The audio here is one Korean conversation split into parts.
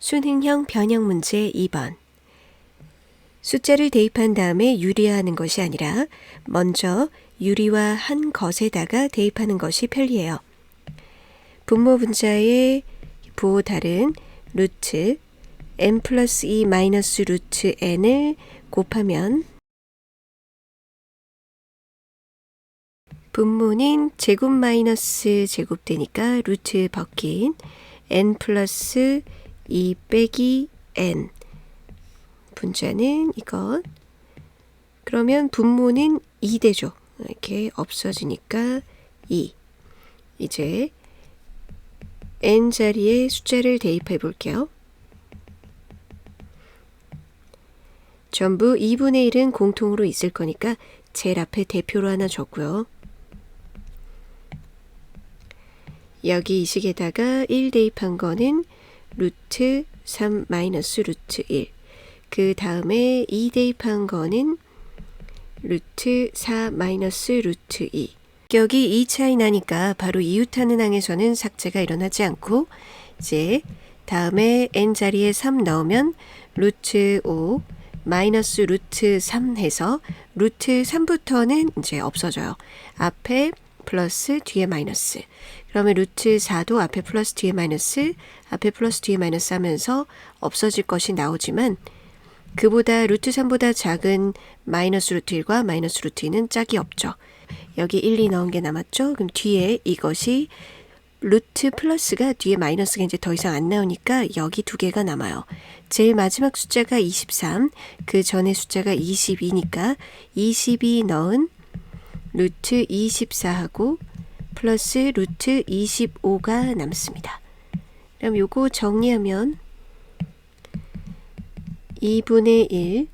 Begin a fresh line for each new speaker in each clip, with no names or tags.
수능형 변형 문제 2번. 숫자를 대입한 다음에 유리화하는 것이 아니라 먼저 유리화 한 것에다가 대입하는 것이 편리해요. 분모 분자의 부호 다른 루트 n 플러스 2 마이너스 루트 n을 곱하면 분모는 제곱 마이너스 제곱 되니까 루트 벗긴 n 플러스 2 빼기 n 분자는 이것 그러면 분모는 2 되죠. 이렇게 없어지니까 2 이제 n 자리에 숫자를 대입해 볼게요. 전부 2분의 1은 공통으로 있을 거니까 제일 앞에 대표로 하나 줬고요. 여기 이 식에다가 1 대입한 거는 루트 3 마이너스 루트 1. 그 다음에 2 대입한 거는 루트 4 마이너스 루트 2. 여기 2 차이 나니까 바로 이웃하는 항에서는 삭제가 일어나지 않고 이제 다음에 n 자리에 3 넣으면 루트 5 마이너스 루트 3 해서 루트 3부터는 이제 없어져요. 앞에 플러스 뒤에 마이너스. 그러면 루트 4도 앞에 플러스 뒤에 마이너스, 앞에 플러스 뒤에 마이너스 하면서 없어질 것이 나오지만 그보다 루트 3보다 작은 마이너스 루트 1과 마이너스 루트 2는 짝이 없죠. 여기 1, 2 넣은 게 남았죠. 그럼 뒤에 이것이 루트 플러스가 뒤에 마이너스가 이제 더 이상 안 나오니까 여기 두 개가 남아요. 제일 마지막 숫자가 23, 그 전에 숫자가 22니까 22 넣은 루트 24하고 플러스 루트 25가 남습니다. 그럼 요거 정리하면 2분의 1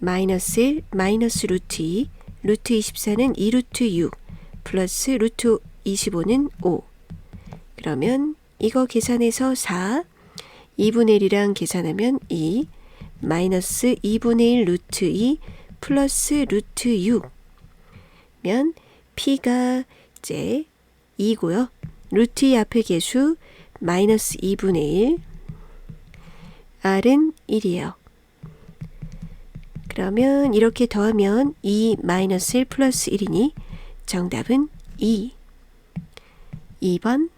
마이너스 1 마이너스 루트 2 루트 24는 2 루트 6 플러스 루트 25는 5 그러면 이거 계산해서 4 2분의 1이랑 계산하면 2 마이너스 2분의 1 루트 2 플러스 루트 6 면 P가 이제 2고요. 루트 2 앞에 계수 마이너스 2분의 1 R은 1이에요. 그러면 이렇게 더하면 2 마이너스 1 플러스 1이니 정답은 2. 2번